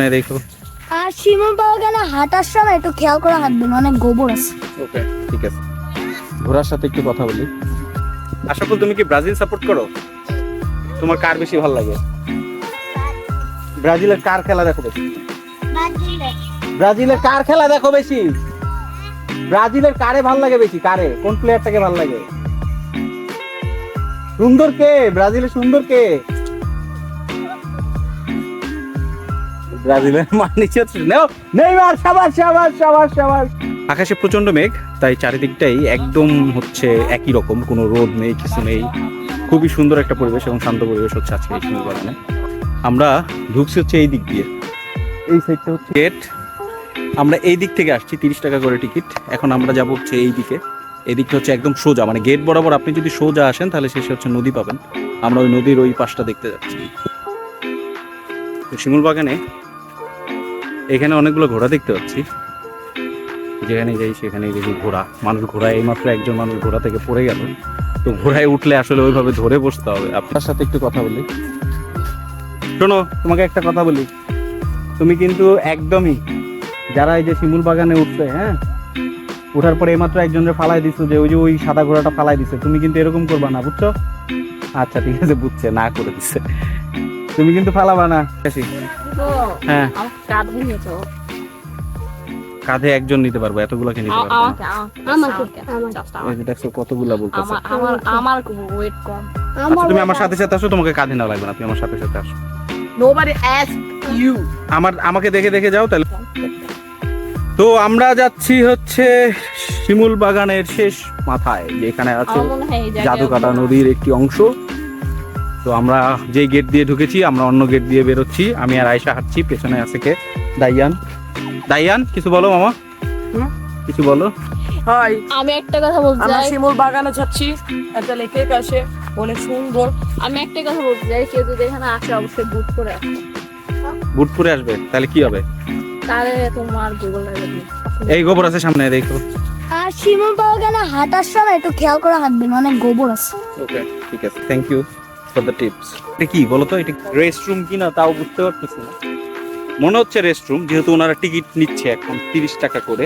না দেখো। আর পাওয়া গেলে হাঁটার সময় একটু খেয়াল করে হাঁটবেন অনেক গোবর আছে। ওকে ঠিক আছে। ঘোড়ার সাথে একটু কথা বলি। আশাফুল তুমি কি ব্রাজিল সাপোর্ট করো? তোমার কার বেশি ভালো লাগে? ব্রাজিলের কার খেলা দেখো বেশি? ব্রাজিলের কার খেলা দেখো বেশি? ব্রাজিলের কারে ভালো লাগে বেশি? কারে? কোন প্লেয়ারটাকে ভালো লাগে? সুন্দর কে ব্রাজিলের সুন্দর কে ব্রাজিলের মান নিচে নেও নেইমার সাবাস সাবাস সাবাস সাবাস। আকাশে প্রচণ্ড মেঘ তাই চারিদিকটাই একদম হচ্ছে একই রকম কোনো রোদ নেই কিছু নেই। খুবই সুন্দর একটা পরিবেশ এবং শান্ত পরিবেশ হচ্ছে আজকে এই সুন্দর আমরা ঢুকছি হচ্ছে এই দিক দিয়ে। এই সাইডটা হচ্ছে গেট। আমরা এই দিক থেকে আসছি তিরিশ টাকা করে টিকিট। এখন আমরা যাব হচ্ছে এই দিকে। এই দিকটা হচ্ছে একদম সোজা মানে গেট বরাবর আপনি যদি সোজা আসেন তাহলে শেষে হচ্ছে নদী পাবেন। আমরা ওই নদীর ওই পাশটা দেখতে যাচ্ছি। শিমুল বাগানে এখানে অনেকগুলো ঘোড়া দেখতে পাচ্ছি। যেখানে যাই, সেখানে দেখি ঘোড়া। মানুষ ঘোড়ায় এইমাত্র একজন মানুষ ঘোড়া থেকে পড়ে গেল। তো ঘোড়ায় উঠলে আসলে ওইভাবে ধরে বসতে হবে। আপনার সাথে একটু কথা বলি। শোনো, তোমাকে একটা কথা বলি। তুমি কিন্তু একদমই যারা এই যে শিমুল বাগানে উঠছে হ্যাঁ? ওঠার পরে এইমাত্র একজনের ফালাই দিছো যে, ওই যে ওই সাদা ঘোড়াটা ফালাই দিছে। তুমি কিন্তু এরকম করবা না, বুঝছ? আচ্ছা ঠিক আছে, বুঝছে, না করে দিচ্ছে তুমি কিন্তু ফালাবা না হ্যাঁ। কাঁধে একজন নিতে পারব এতগুলোকে নিতে পারব? দেখছ কতগুলা বলতেছে। আমার আমার ওয়েট কম। আচ্ছা তুমি আমার সাথে সাথে আসো তোমাকে কাঁধে না লাগবে না তুমি আমার সাথে সাথে আসো। Nobody asked you আমার আমাকে দেখে দেখে যাও তাহলে। তো আমরা যাচ্ছি হচ্ছে শিমুল বাগানের শেষ মাথায় যেখানে আছে জাদুকাটা নদীর একটি অংশ। তো আমরা যে গেট দিয়ে ঢুকেছি আমরা অন্য গেট দিয়ে বেরোচ্ছি। আমি আর আয়সা হাঁটছি পেছনে আছে কে? দাইয়ান। দাইয়ান কিছু বলো মামা? কিছু বলো। হাই। আমি একটা কথা বলতে আমরা চাই। শিমুল বাগানে যাচ্ছি। একটা লেকের কাছে। অনেক সুন্দর। আমি একটা কথা বলতে চাই কেউ যদি এখানে আসে অবশ্যই বুক করে আসবে। বুট পরে আসবে? তাহলে কি হবে? তাহলে তোমার গুগল এই গোবর আছে সামনে দেখো। আর শিমুল গেলে হাঁটার সময় একটু খেয়াল করে হাঁটবেন অনেক গোবর আছে। ওকে ঠিক আছে। Thank you for the tips এটা কি বলো তো? এটা রেস্ট রুম কিনা তাও বুঝতে পারতেছি না। মনে হচ্ছে রেস্ট রুম যেহেতু ওনারা টিকিট নিচ্ছে এখন তিরিশ টাকা করে।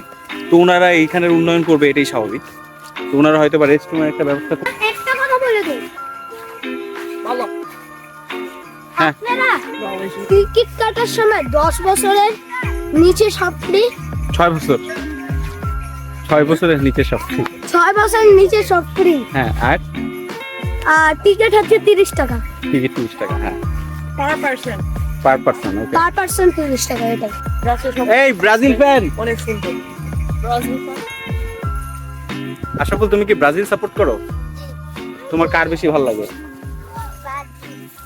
তো ওনারা এইখানের উন্নয়ন করবে এটাই স্বাভাবিক। তো ওনারা হয়তো বা রেস্ট রুমের একটা ব্যবস্থা করবে একটা কথা বলে দিই ভালো। হ্যাঁ। টিকিট কাটার সময় দশ বছরের নিচে ফ্রি ছয় বছর। ছয় বছরের নিচে সব ছয় বছরের নিচে সব ফ্রি হ্যাঁ আর আর টিকিট হচ্ছে তিরিশ টাকা। টিকিট তিরিশ টাকা হ্যাঁ। Per person per person okay per person তিরিশ টাকা এটাই। গাছের এই ব্রাজিল ফ্যান অনেক সুন্দর আশাফুল তুমি কি ব্রাজিল সাপোর্ট করো? তোমার কার বেশি ভালো লাগে?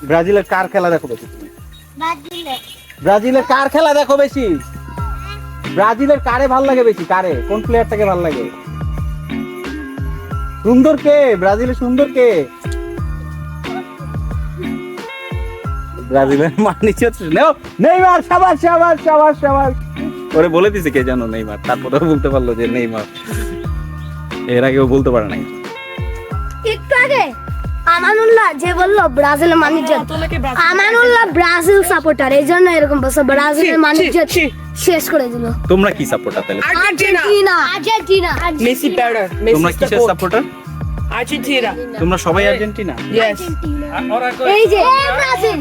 ব্রাজিলের কার খেলা দেখো বেশি? তুমি ব্রাজিলের কার খেলা দেখো বেশি? ব্রাজিলের কারে ভালো লাগে বেশি? কারে? কোন প্লেয়ারটাকে ভালো লাগে? সুন্দর কে? ব্রাজিলের সুন্দর কে? ব্রাজিলের মান নিচে নেও নেইমার সাবাস সাবাস সাবাস সাবাস। ওরে বলে দিছে কে জানো নেইমার তারপরেও বলতে পারল যে নেইমার। এর আগেও বলতে পারে নাই। একটু আগে আমানুল্লাহ যে বলল ব্রাজিলের তোমাকে আমানুল্লাহ ব্রাজিল সাপোর্টার এই জন্য এরকম বলছে ব্রাজিলের মানুষজন শেষ করে দিল। তোমরা কি সাপোর্টার তাহলে? Argentina. Argentina. Argentina. Messi better তোমরা কিসের সাপোর্টার আর্জেন্টিনা। তোমরা সবাই আর্জেন্টিনা? ইয়েস এই যে ব্রাজিল।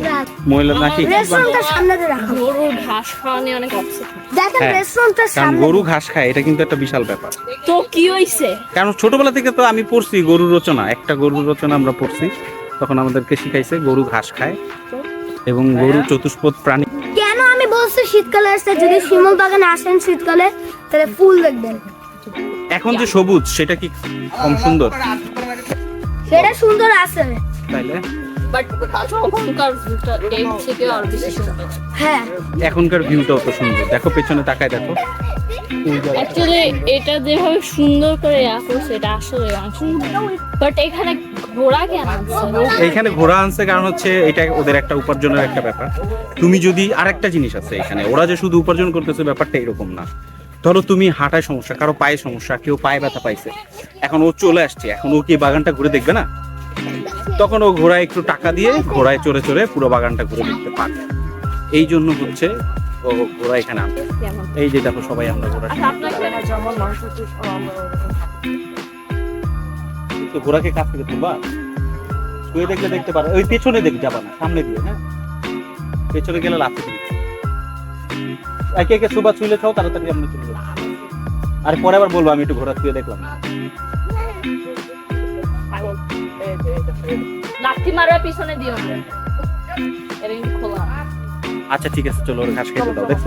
মহিলা নাকি? রেস্টুরেন্টটা সামনে দিয়ে রাখো। গরুর ঘাস খাওয়া নিয়ে অনেক অপসেট দেখেন হ্যাঁ। রেস্টুরেন্টটা সামনে। গরু ঘাস খায় এটা কিন্তু একটা বিশাল ব্যাপার। তো কি হইছে? কারণ ছোটবেলা থেকে তো আমি পড়ছি গরুর রচনা। একটা গরুর রচনা আমরা পড়ছি তখন আমাদেরকে শিখাইছে গরু ঘাস খায় এবং গরু চতুষ্পদ প্রাণী। কেন আমি বলছি শীতকালে আসতে? যদি শিমুল বাগানে আসেন শীতকালে তাহলে ফুল দেখবেন। এখন যে সবুজ সেটা কি কম সুন্দর? সেটা সুন্দর আছে। তাইলে? বাট ওখানকার ভিউটা এর থেকে আর বেশি সুন্দর। হ্যাঁ। এখনকার ভিউটা অত সুন্দর। দেখো পেছনে তাকায় দেখো। অ্যাকচুয়ালি এটা যেভাবে সুন্দর করে করছে এটা আসলে বাট এখানে ঘোড়া কেন আছে এইখানে ঘোড়া আনছে কারণ হচ্ছে এটা ওদের একটা উপার্জনের একটা ব্যাপার। তুমি যদি আরেকটা জিনিস আছে এখানে ওরা যে শুধু উপার্জন করতেছে ব্যাপারটা এরকম না। ধরো তুমি হাঁটায় সমস্যা কারও পায়ে সমস্যা কেউ পায়ে ব্যথা পাইছে। এখন ও চলে আসছে এখন ও কি বাগানটা ঘুরে দেখবে না? তখন ও ঘোড়ায় একটু টাকা দিয়ে ঘোড়ায় চড়ে চড়ে পুরো বাগানটা ঘুরে দেখতে পারবে। এই জন্য হচ্ছে ও ঘোড়া এখানে আনছে এই যে দেখো সবাই আমরা ঘোড়া আচ্ছা তো ঘোড়াকে কাছ থেকে তুলবা? শুয়ে দেখলে দেখতে পারে ওই পেছনে দেখ যাবা না সামনে দিয়ে হ্যাঁ? পেছনে গেলে লাফে একে একে সুবা ছুঁলে খাও তাড়াতাড়ি আমরা চলে আর পরে আবার বলব আমি একটু ছুঁয়ে দেখলাম। লাঠি মারার পিছনে দিও না। খোলা। আচ্ছা ঠিক আছে চলো ঘাস খেতে দাও দেখছ?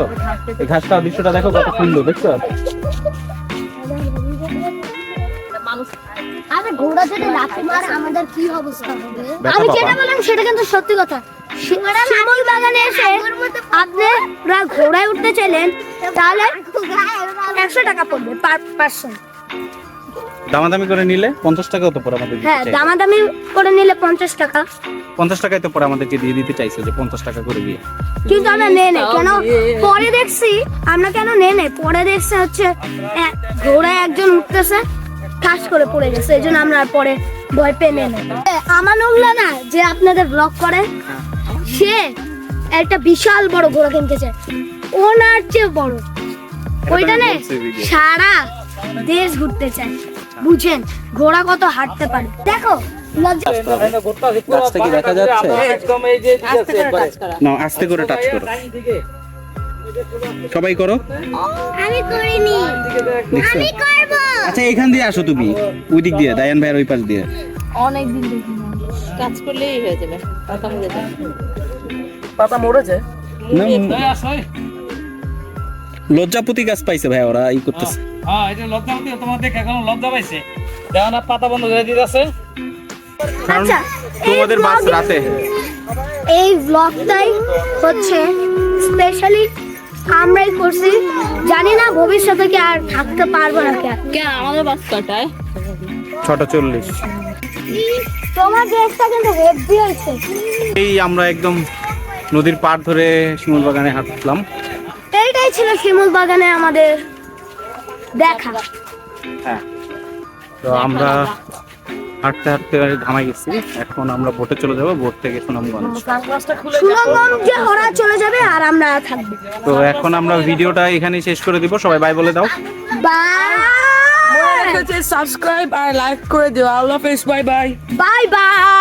এই ঘাসটা দৃশ্যটা দেখো কত সুন্দর দেখছ? আরে ঘোড়া যদি লাথি মারে আমাদের কি অবস্থা হবে? আমি যেটা বললাম সেটা কিন্তু সত্যি কথা। শিমল বাগানে এসে আপনি পুরা ঘোড়ায় উঠতে চাইলেন তাহলে একশো টাকা পড়বে পার পার্সন দামাদামি করে নিলে পঞ্চাশ টাকাও তো পরে আমাদের হ্যাঁ দামাদামি করে নিলে পঞ্চাশ টাকা। পঞ্চাশ টাকায় তো পরে আমাদেরকে দিয়ে দিতে চাইছে যে পঞ্চাশ টাকা করে দিয়ে। কিন্তু আমরা নে নে কেন? পরে দেখছি আমরা কেন নে নে পরে দেখছি হচ্ছে ঘোড়ায় একজন উঠতেছে ঠাস করে পড়ে গেছে। এই জন্য আমরা আর পরে ভয় পেয়ে নে নে আমানুল্লাহ না যে আপনাদের ব্লগ করে সে একটা বিশাল বড় ঘোড়া কিনতে চায় ওনার চেয়ে বড়। ওইটা নে সারা দেশ ঘুরতে চায়। বুঝেন ঘোড়া কত হাঁটতে পারে। দেখো গাছটা কি যাচ্ছে? না আস্তে করে টাচ করো। সবাই করো। আমি করিনি। দেখছ করব। আচ্ছা এখান দিয়ে আসো তুমি। ওই দিক দিয়ে দায়ান ভাইয়ের ওই পাশ দিয়ে। অনেক দিন দেখি না। কাজ করলেই হয়ে যাবে। কথা যাবে পাতা মরেছে লজ্জাপতি গাছ পাইছে ভাই ওরা ই করতেছে। হ্যাঁ এটা লজ্জা হতে তোমার দেখে এখন লজ্জা পাইছে। দেখো না পাতা বন্ধ করে দিতেছে। আচ্ছা, এই তোমাদের বাস রাতে। এই ব্লগটাই হচ্ছে স্পেশালি আমরাই করছি। জানি না ভবিষ্যতে কি আর থাকতে পারব না কে কেন আমাদের বাস কাটায় ছটা চল্লিশ। তোমার ড্রেসটা কিন্তু হেভি হয়েছে। এই আমরা একদম নদীর পাড় ধরে শিমুল বাগানে হাঁটলাম। এইটাই ছিল শিমুল বাগানে আমাদের দেখা। হ্যাঁ। তো আমরা হাঁটতে হাঁটতে ঘামাই গেছি। এখন আমরা বোটে চলে যাব। বোট থেকে সুনামগঞ্জ ওরা চলে যাবে আর আমরা থাকব। তো এখন আমরা ভিডিওটা এখানেই শেষ করে দিব। সবাই বাই বলে দাও। বাই সাবস্ক্রাইব আর লাইক করে দিও। আল্লাহ হাফেজ বাই বাই বাই বাই